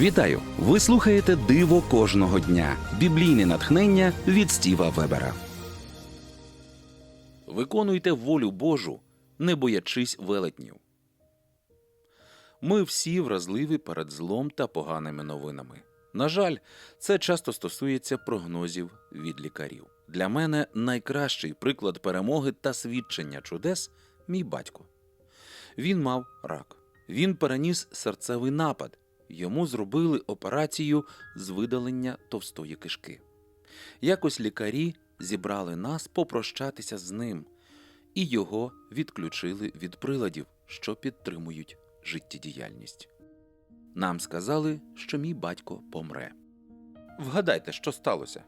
Вітаю! Ви слухаєте Диво кожного дня. Біблійне натхнення від Стіва Вебера. Виконуйте волю Божу, не боячись велетнів. Ми всі вразливі перед злом та поганими новинами. На жаль, це часто стосується прогнозів від лікарів. Для мене найкращий приклад перемоги та свідчення чудес мій батько. Він мав рак. Він переніс серцевий напад. Йому зробили операцію з видалення товстої кишки. Якось лікарі зібрали нас попрощатися з ним, і його відключили від приладів, що підтримують життєдіяльність. Нам сказали, що мій батько помре. Вгадайте, що сталося?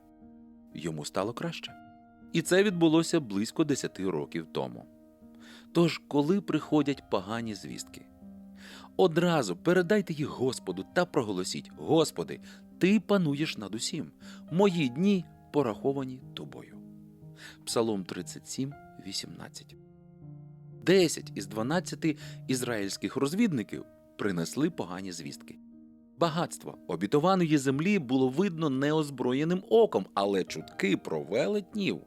Йому стало краще. І це відбулося близько 10 років тому. Тож, коли приходять погані звістки, одразу передайте їх Господу та проголосіть: Господи, Ти пануєш над усім. Мої дні пораховані тобою. Псалом 37, 18. Десять із 12 ізраїльських розвідників принесли погані звістки. Багатство обітованої землі було видно неозброєним оком, але чутки про велетнів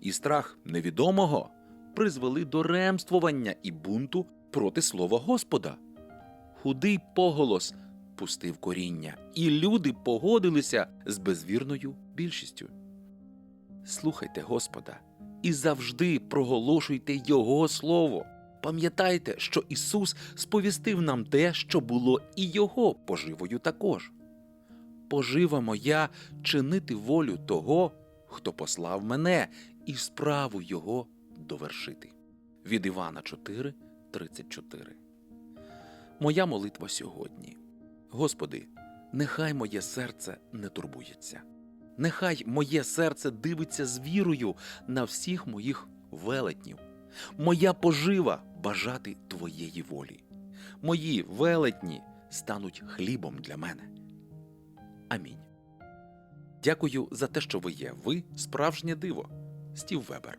і страх невідомого призвели до ремствування і бунту проти слова Господа. Худий поголос пустив коріння, і люди погодилися з безвірною більшістю. Слухайте Господа і завжди проголошуйте Його слово. Пам'ятайте, що Ісус сповістив нам те, що було і Його поживою також. Пожива моя чинити волю того, хто послав мене, і справу Його довершити. Від Івана 4, 34. Моя молитва сьогодні. Господи, нехай моє серце не турбується. Нехай моє серце дивиться з вірою на всіх моїх велетнів. Моя пожива бажати Твоєї волі. Мої велетні стануть хлібом для мене. Амінь. Дякую за те, що ви є. Ви справжнє диво. Стів Вебер.